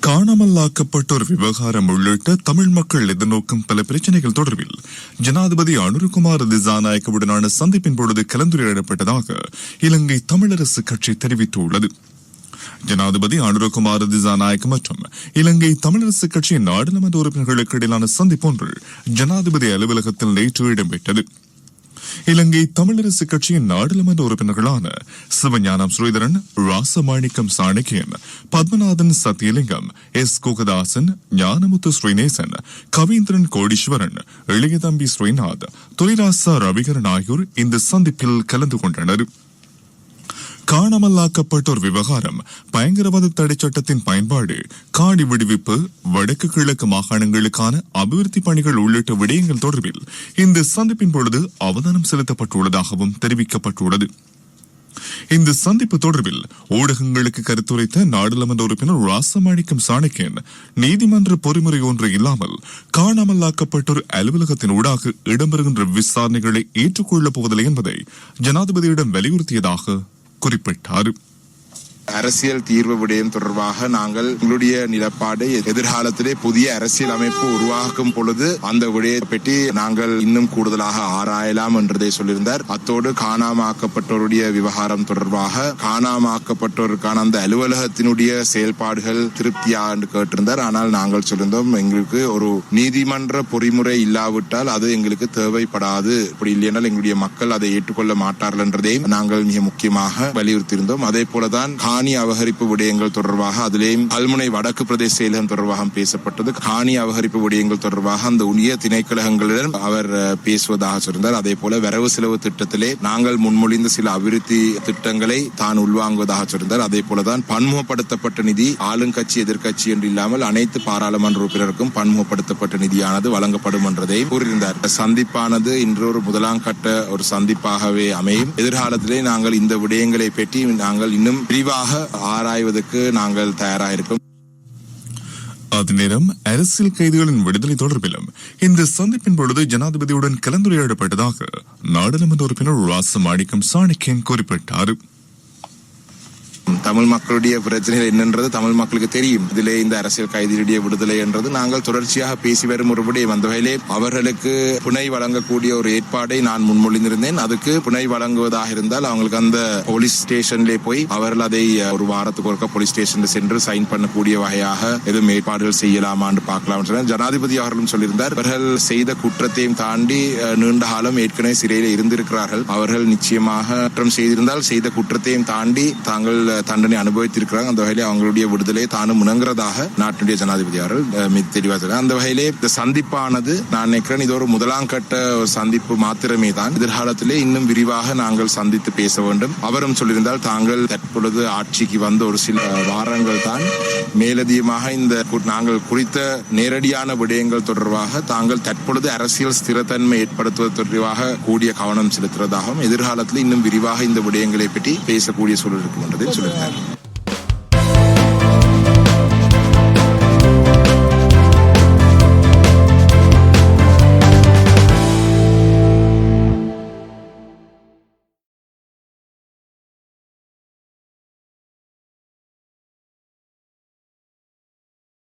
காணாமலாக்கப்பட்டோர் விவகாரம் உள்ளிட்ட தமிழ் மக்கள் எதிர்நோக்கும் பல பிரச்சனைகள் தொடர்பில் ஜனாதிபதி அனுருகுமார் திசாநாயக்கவுடனான சந்திப்பின் பொழுது கலந்துரையாடப்பட்டதாக இலங்கை தமிழரசு கட்சி தெரிவித்துள்ளது. ஜனாதிபதி அனுரகுமார் திசாநாயக் மற்றும் இலங்கை தமிழரசு கட்சியின் நாடாளுமன்ற உறுப்பினர்களுக்கு இடையிலான சந்திப்பொன்று ஜனாதிபதி அலுவலகத்தில் நேற்று இடம்பெற்றது. இலங்கை தமிழரசு கட்சியின் நாடாளுமன்ற உறுப்பினர்களான சிவஞானம் ஸ்ரீதரன் ராசமாணிக்கம் சாணக்கியன் பத்மநாதன் சத்தியலிங்கம் எஸ். குகதாசன் ஞானமுத்து ஸ்ரீநேசன் கவீந்திரன் கோடீஸ்வரன் இளையதம்பி ஸ்ரீநாத் துரைராசா ரவிகரன் ஆகியோர் இந்த சந்திப்பில் கலந்து கொண்டனர். காணாமலாக்கப்பட்டோர் விவகாரம் பயங்கரவாத தடை சட்டத்தின் பயன்பாடு காடி விடுவிப்பு வடக்கு கிழக்கு மாகாணங்களுக்கான அபிவிருத்தி பணிகள் உள்ளிட்ட விடயங்கள் தொடர்பில் இந்த சந்திப்பின் பொழுது அவதானம் செலுத்தப்பட்டுள்ளதாகவும் தெரிவிக்கப்பட்டுள்ளது. இந்த சந்திப்பு தொடர்பில் ஊடகங்களுக்கு கருத்துரைத்த நாடாளுமன்ற உறுப்பினர் ராசமாணிக்கம் சாணக்கியன் நீதிமன்ற பொறிமுறை ஒன்று இல்லாமல் காணாமலாக்கப்பட்டோர் அலுவலகத்தின் ஊடாக இடம்பெறுகின்ற விசாரணைகளை ஏற்றுக்கொள்ளப் போவதில்லை என்பதை ஜனாதிபதியிடம் வலியுறுத்தியதாக குறிப்பிட்டார். அரசியல் தீர்வு விடயம் தொடர்பாக நாங்கள் எங்களுடைய நிலப்பாடு எதிர்காலத்திலே புதிய அரசியல் அமைப்பு உருவாக்கும் பொழுது அந்த விடயத்தை பற்றி நாங்கள் இன்னும் கூடுதலாக ஆராயலாம் என்றதை சொல்லியிருந்தார். அத்தோடு காணாமாக்கப்பட்டோருடைய விவகாரம் தொடர்பாக காணாமாக்கப்பட்டோருக்கான அந்த அலுவலகத்தினுடைய செயல்பாடுகள் திருப்தியா என்று கேட்டிருந்தார். ஆனால் நாங்கள் சொல்லியிருந்தோம் எங்களுக்கு ஒரு நீதிமன்ற பொறிமுறை இல்லாவிட்டால் அது எங்களுக்கு தேவைப்படாது. இப்படி இல்லையென்றால் எங்களுடைய மக்கள் அதை ஏற்றுக்கொள்ள மாட்டார்கள் என்றதையும் நாங்கள் மிக முக்கியமாக வலியுறுத்தியிருந்தோம். அதே போலதான் காணி அபகரிப்பு விடயங்கள் தொடர்பாக அதிலேயும் கல்முனை வடக்கு பிரதேச செயலகம் தொடர்பாக பேசப்பட்டது. காணி அபகரிப்பு விடயங்கள் தொடர்பாக அந்த உரிய திணைக்கழகங்களிடம் அவர் பேசுவதாக சொன்னார். அதே போல வரவு செலவு திட்டத்திலே நாங்கள் முன்மொழிந்த சில அபிவிருத்தி திட்டங்களை தான் உள்வாங்குவதாக சொன்னார். அதே போலதான் பன்முகப்படுத்தப்பட்ட நிதி ஆளுங்கட்சி எதிர்க்கட்சி என்று இல்லாமல் அனைத்து பாராளுமன்ற உறுப்பினருக்கும் பன்முகப்படுத்தப்பட்ட நிதியானது வழங்கப்படும் என்றதை கூறியிருந்தார். சந்திப்பானது இன்று ஒரு முதலாம் கட்ட ஒரு சந்திப்பாகவே அமையும். எதிர்காலத்திலே நாங்கள் இந்த விடயங்களை பற்றி நாங்கள் இன்னும் விரிவாக ஆராய்வதற்கு நாங்கள் தயாராக இருக்கோம் அரசியல் கைதிகளின் விடுதலை தொடர்பிலும் இந்த சந்திப்பின் பொழுது ஜனாதிபதியுடன் கலந்துரையாடப்பட்டதாக நாடாளுமன்ற உறுப்பினர் ராசமாணிக்கம் சாணக்கியன் குறிப்பிட்டார். தமிழ் மக்களுடைய பிரச்சனைகள் என்னன்றது தமிழ் மக்களுக்கு தெரியும். இதிலே இந்த அரசியல் கைதிகளுடைய விடுதலை என்றது நாங்கள் தொடர்ச்சியாக பேசி வரும் ஒரு விடயம். அந்த வகையிலே அவர்களுக்கு புனை வழங்கக்கூடிய ஒரு ஏற்பாடை நான் முன்மொழிந்திருந்தேன். அதுக்கு புனை வழங்குவதாக இருந்தால் அவங்களுக்கு அந்த போலீஸ் ஸ்டேஷன்லே போய் அவர்கள் அதை ஒரு வாரத்துக்கு ஒருக்க போலீஸ் ஸ்டேஷன்ல சென்று சைன் பண்ணக்கூடிய வகையாக எதுவும் ஏற்பாடுகள் செய்யலாமான்னு பார்க்கலாம் ஜனாதிபதி அவர்களும் சொல்லியிருந்தார் அவர்கள் செய்த குற்றத்தையும் தாண்டி நீண்ட காலம் ஏற்கனவே சிறையில் இருந்திருக்கிறார்கள். அவர்கள் நிச்சயமாக குற்றம் செய்திருந்தால் செய்த குற்றத்தையும் தாண்டி தாங்கள் தண்டனை அனுபவித்திருக்கிறாங்க. அந்த வகையிலே அவங்களுடைய விடுதலை தானும் முணங்குறதாக நாட்டினுடைய ஜனாதிபதி அவர்கள் தெளிவாக சொன்னார். அந்த வகையிலே இந்த சந்திப்பானது நான் நினைக்கிறேன் இது ஒரு முதலாம் கட்ட சந்திப்பு மாத்திரமே தான். எதிர்காலத்திலே இன்னும் விரிவாக நாங்கள் சந்தித்து பேச வேண்டும். அவரும் சொல்லியிருந்தால் தாங்கள் தற்பொழுது ஆட்சிக்கு வந்த ஒரு சில வாரங்கள் தான் மேலதிகமாக இந்த நாங்கள் குறித்த நேரடியான விடயங்கள் தொடர்பாக தாங்கள் தற்பொழுது அரசியல் ஸ்திரத்தன்மை ஏற்படுத்துவது தொடர்பாக கூடிய கவனம் செலுத்துவதாகவும் எதிர்காலத்தில் இன்னும் விரிவாக இந்த விடயங்களை பற்றி பேசக்கூடிய சூழல் இருக்கும் என்றதை சொல்லியிருந்தார்